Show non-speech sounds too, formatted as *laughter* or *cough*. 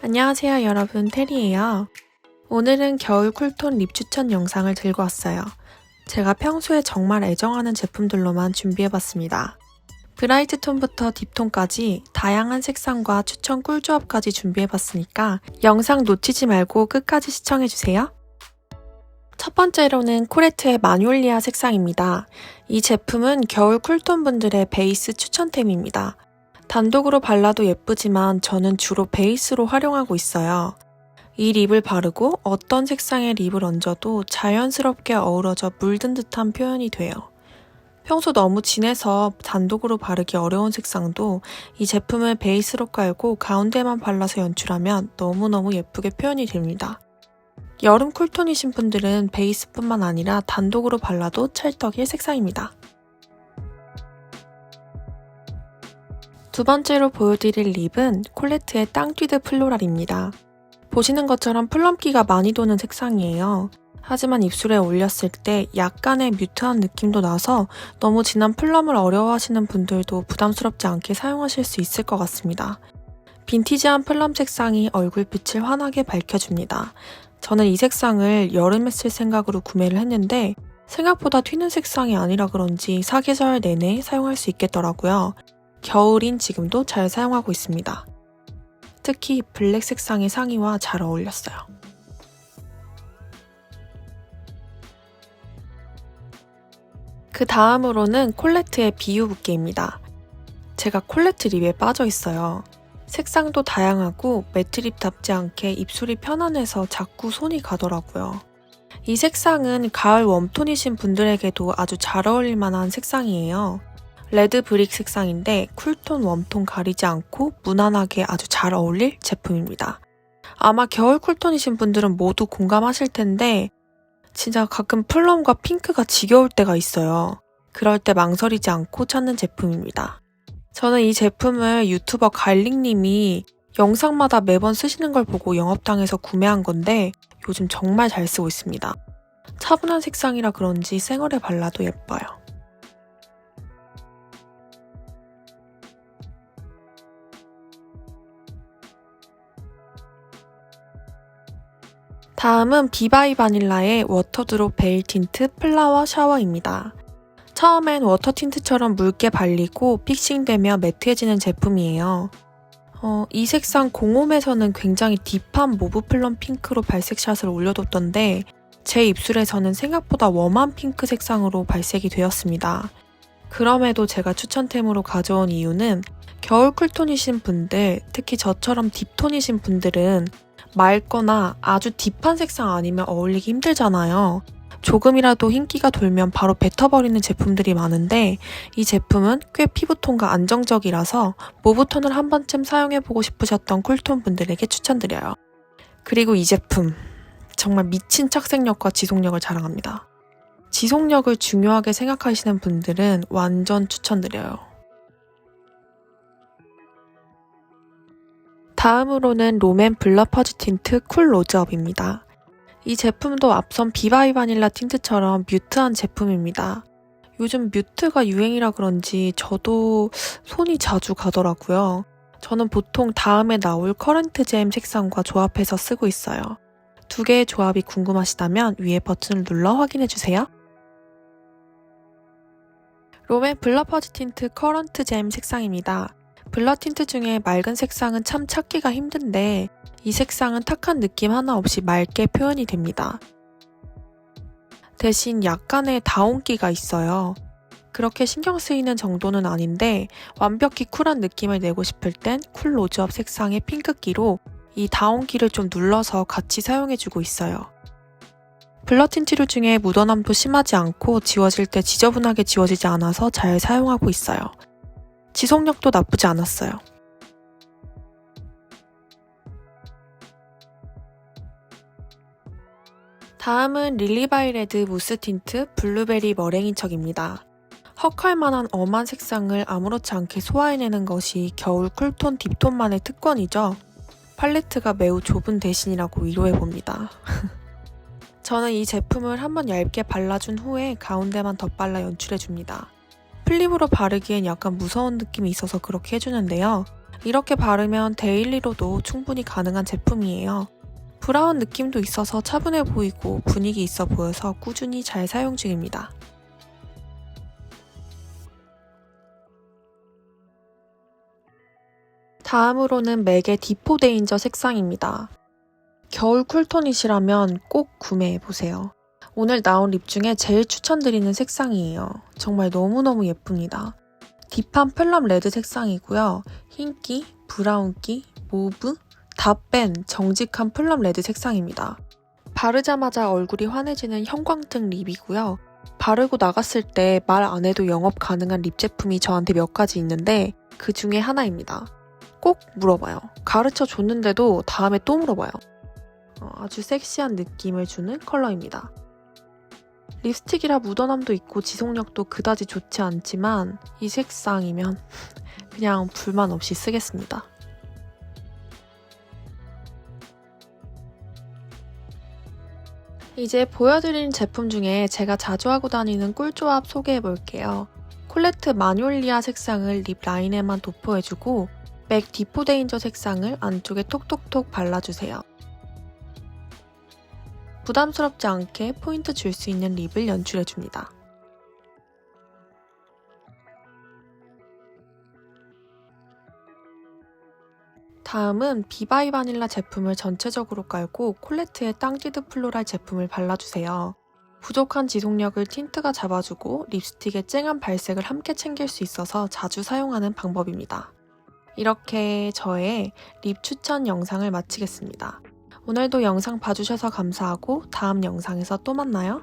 안녕하세요 여러분 테리예요. 오늘은 겨울 쿨톤 립 추천 영상을 들고 왔어요. 제가 평소에 정말 애정하는 제품들로만 준비해봤습니다. 브라이트 톤부터 딥톤까지 다양한 색상과 추천 꿀조합까지 준비해봤으니까 영상 놓치지 말고 끝까지 시청해주세요. 첫 번째로는 코레트의 마뉴올리아 색상입니다. 이 제품은 겨울 쿨톤 분들의 베이스 추천템입니다. 단독으로 발라도 예쁘지만 저는 주로 베이스로 활용하고 있어요. 이 립을 바르고 어떤 색상의 립을 얹어도 자연스럽게 어우러져 물든 듯한 표현이 돼요. 평소 너무 진해서 단독으로 바르기 어려운 색상도 이 제품을 베이스로 깔고 가운데만 발라서 연출하면 너무너무 예쁘게 표현이 됩니다. 여름 쿨톤이신 분들은 베이스뿐만 아니라 단독으로 발라도 찰떡일 색상입니다. 두 번째로 보여드릴 립은 콜레트의 땅뛰드 플로랄입니다. 보시는 것처럼 플럼기가 많이 도는 색상이에요. 하지만 입술에 올렸을 때 약간의 뮤트한 느낌도 나서 너무 진한 플럼을 어려워하시는 분들도 부담스럽지 않게 사용하실 수 있을 것 같습니다. 빈티지한 플럼 색상이 얼굴빛을 환하게 밝혀줍니다. 저는 이 색상을 여름에 쓸 생각으로 구매를 했는데 생각보다 튀는 색상이 아니라 그런지 사계절 내내 사용할 수 있겠더라고요. 겨울인 지금도 잘 사용하고 있습니다. 특히 블랙 색상의 상의와 잘 어울렸어요. 그 다음으로는 콜레트의 비유 붓기입니다. 제가 콜레트 립에 빠져 있어요. 색상도 다양하고 매트립답지 않게 입술이 편안해서 자꾸 손이 가더라고요. 이 색상은 가을 웜톤이신 분들에게도 아주 잘 어울릴 만한 색상이에요. 레드 브릭 색상인데 쿨톤, 웜톤 가리지 않고 무난하게 아주 잘 어울릴 제품입니다. 아마 겨울 쿨톤이신 분들은 모두 공감하실 텐데 진짜 가끔 플럼과 핑크가 지겨울 때가 있어요. 그럴 때 망설이지 않고 찾는 제품입니다. 저는 이 제품을 유튜버 갈릭님이 영상마다 매번 쓰시는 걸 보고 영업당해서 구매한 건데 요즘 정말 잘 쓰고 있습니다. 차분한 색상이라 그런지 생얼에 발라도 예뻐요. 다음은 비바이 바닐라의 워터드롭 베일 틴트 플라워 샤워입니다. 처음엔 워터 틴트처럼 묽게 발리고 픽싱되며 매트해지는 제품이에요. 어, 이 색상 공홈에서는 굉장히 딥한 모브 플럼 핑크로 발색샷을 올려뒀던데 제 입술에서는 생각보다 웜한 핑크 색상으로 발색이 되었습니다. 그럼에도 제가 추천템으로 가져온 이유는 겨울 쿨톤이신 분들, 특히 저처럼 딥톤이신 분들은 맑거나 아주 딥한 색상 아니면 어울리기 힘들잖아요. 조금이라도 흰기가 돌면 바로 뱉어버리는 제품들이 많은데 이 제품은 꽤 피부톤과 안정적이라서 모브톤을 한 번쯤 사용해보고 싶으셨던 쿨톤 분들에게 추천드려요. 그리고 이 제품 정말 미친 착색력과 지속력을 자랑합니다. 지속력을 중요하게 생각하시는 분들은 완전 추천드려요. 다음으로는 롬앤 블러 퍼지 틴트 쿨 로즈업입니다. 이 제품도 앞선 비바이 바닐라 틴트처럼 뮤트한 제품입니다. 요즘 뮤트가 유행이라 그런지 저도 손이 자주 가더라고요. 저는 보통 다음에 나올 커런트 잼 색상과 조합해서 쓰고 있어요. 두 개의 조합이 궁금하시다면 위에 버튼을 눌러 확인해주세요. 롬의 블러 퍼지 틴트 커런트 잼 색상입니다. 블러 틴트 중에 맑은 색상은 참 찾기가 힘든데 이 색상은 탁한 느낌 하나 없이 맑게 표현이 됩니다. 대신 약간의 다운기가 있어요. 그렇게 신경 쓰이는 정도는 아닌데 완벽히 쿨한 느낌을 내고 싶을 땐 쿨 로즈업 색상의 핑크기로 이 다운기를 좀 눌러서 같이 사용해주고 있어요. 블러 틴트류 중에 묻어남도 심하지 않고 지워질 때 지저분하게 지워지지 않아서 잘 사용하고 있어요. 지속력도 나쁘지 않았어요. 다음은 릴리바이레드 무스 틴트 블루베리 머랭인 척입니다. 헉할 만한 엄한 색상을 아무렇지 않게 소화해내는 것이 겨울 쿨톤 딥톤만의 특권이죠. 팔레트가 매우 좁은 대신이라고 위로해봅니다. *laughs* 저는 이 제품을 한번 얇게 발라준 후에 가운데만 덧발라 연출해줍니다. 플립으로 바르기엔 약간 무서운 느낌이 있어서 그렇게 해주는데요. 이렇게 바르면 데일리로도 충분히 가능한 제품이에요. 브라운 느낌도 있어서 차분해 보이고 분위기 있어 보여서 꾸준히 잘 사용 중입니다. 다음으로는 맥의 디포 데인저 색상입니다. 겨울 쿨톤이시라면 꼭 구매해보세요. 오늘 나온 립 중에 제일 추천드리는 색상이에요. 정말 너무너무 예쁩니다. 딥한 플럼 레드 색상이고요. 흰기, 브라운기, 모브, 다 뺀 정직한 플럼 레드 색상입니다. 바르자마자 얼굴이 환해지는 형광등 립이고요. 바르고 나갔을 때 말 안 해도 영업 가능한 립 제품이 저한테 몇 가지 있는데 그 중에 하나입니다. 꼭 물어봐요. 가르쳐 줬는데도 다음에 또 물어봐요. 어, 아주 섹시한 느낌을 주는 컬러입니다. 립스틱이라 묻어남도 있고 지속력도 그다지 좋지 않지만 이 색상이면 그냥 불만 없이 쓰겠습니다. 이제 보여드린 제품 중에 제가 자주 하고 다니는 꿀조합 소개해 볼게요. 콜레트 마놀리아 색상을 립 라인에만 도포해주고 맥 디포 데인저 색상을 안쪽에 톡톡톡 발라주세요. 부담스럽지 않게 포인트 줄 수 있는 립을 연출해줍니다. 다음은 비바이 바닐라 제품을 전체적으로 깔고 콜레트의 땅지드 플로랄 제품을 발라주세요. 부족한 지속력을 틴트가 잡아주고 립스틱의 쨍한 발색을 함께 챙길 수 있어서 자주 사용하는 방법입니다. 이렇게 저의 립 추천 영상을 마치겠습니다. 오늘도 영상 봐주셔서 감사하고 다음 영상에서 또 만나요.